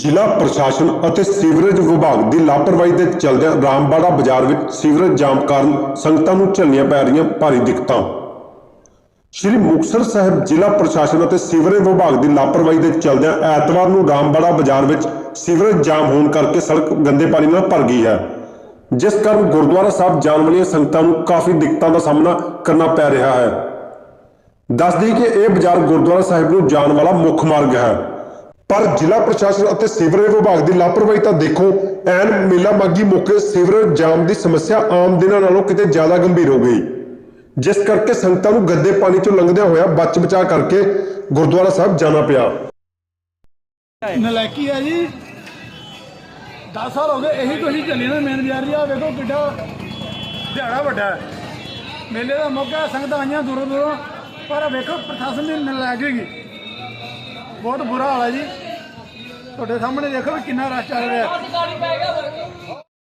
ਜ਼ਿਲ੍ਹਾ ਪ੍ਰਸ਼ਾਸਨ ਅਤੇ ਸੀਵਰੇਜ ਵਿਭਾਗ ਦੀ ਲਾਪਰਵਾਹੀ ਦੇ ਚਲਦਿਆਂ ਰਾਮਬਾੜਾ ਬਾਜ਼ਾਰ ਵਿੱਚ ਸੀਵਰੇਜ ਜਾਮ ਕਾਰਨ ਸੰਗਤਾਂ ਨੂੰ ਝੱਲਣੀਆਂ ਪੈ ਰਹੀਆਂ ਭਾਰੀ ਦਿੱਕਤਾਂ। ਸ਼੍ਰੀ ਮੁਕਤਸਰ ਸਾਹਿਬ ਜ਼ਿਲ੍ਹਾ ਪ੍ਰਸ਼ਾਸਨ ਅਤੇ ਸੀਵਰੇਜ ਵਿਭਾਗ ਦੀ ਲਾਪਰਵਾਹੀ ਦੇ ਚਲਦਿਆਂ ਐਤਵਾਰ ਨੂੰ ਰਾਮਬਾੜਾ ਬਾਜ਼ਾਰ ਵਿੱਚ ਸੀਵਰੇਜ ਜਾਮ ਹੋਣ ਕਰਕੇ ਸੜਕ ਗੰਦੇ ਪਾਣੀ ਨਾਲ ਭਰ ਗਈ ਹੈ। ਜਿਸ ਕਾਰਨ ਗੁਰਦੁਆਰਾ ਸਾਹਿਬ ਜਾਣ ਵਾਲੀਆਂ ਸੰਗਤਾਂ ਨੂੰ ਕਾਫੀ ਦਿੱਕਤਾਂ ਦਾ ਸਾਹਮਣਾ ਕਰਨਾ ਪੈ ਰਿਹਾ ਹੈ। ਦੱਸਦੀ ਕਿ ਇਹ ਬਾਜ਼ਾਰ ਗੁਰਦੁਆਰਾ ਸਾਹਿਬ ਨੂੰ ਜਾਣ ਵਾਲਾ ਮੁੱਖ ਮਾਰਗ ਹੈ। ਪਰ ਜ਼ਿਲ੍ਹਾ ਪ੍ਰਸ਼ਾਸਨ ਅਤੇ ਸੀਵਰੇਜ ਵਿਭਾਗ ਦੀ ਲਾਪਰਵਾਹੀ ਤਾਂ ਦੇਖੋ, ਐਨ ਮੇਲਾ ਮਾਗੀ ਮੌਕੇ ਸੀਵਰੇਜ ਜਾਮ ਦੀ ਸਮੱਸਿਆ ਆਮ ਦਿਨਾਂ ਨਾਲੋਂ ਕਿਤੇ ਜ਼ਿਆਦਾ ਗੰਭੀਰ ਹੋ ਗਈ। ਜਿਸ ਕਰਕੇ ਸੰਗਤਾਂ ਨੂੰ ਗੱਦੇ ਪਾਣੀ ਚੋਂ ਲੰਘਦਿਆਂ ਹੋਇਆ ਬਚ ਬਚਾ ਕਰਕੇ ਗੁਰਦੁਆਰਾ ਸਾਹਿਬ ਜਾਣਾ ਪਿਆ। ਨਲਾਇਕੀ ਆ ਜੀ। 10 ਸਾਲ ਹੋ ਗਏ, ਇਹੀ ਕੁਛ ਹੀ ਨਾ ਮੇਨ ਬਾਜ਼ਾਰ ਜੀ। ਆ ਵੇਖੋ ਕਿੱਡਾ ਦਿਹਾੜਾ ਵੱਡਾ ਮੇਲੇ ਦਾ ਮੌਕਾ ਸੰਗਤਾਂ ਆਈਆਂ ਦੂਰੋਂ ਦੂਰੋਂ। ਪਰ ਵੇਖੋ, ਪ੍ਰਸ਼ਾਸਨ ਦੀ ਨਲਾਇਕੀ ਬਹੁਤ ਬੁਰਾ ਹਾਲ ਹੈ ਜੀ। ਤੁਹਾਡੇ ਸਾਹਮਣੇ ਦੇਖੋ ਵੀ ਕਿੰਨਾ ਰਸ਼ ਚੱਲ ਰਿਹਾ।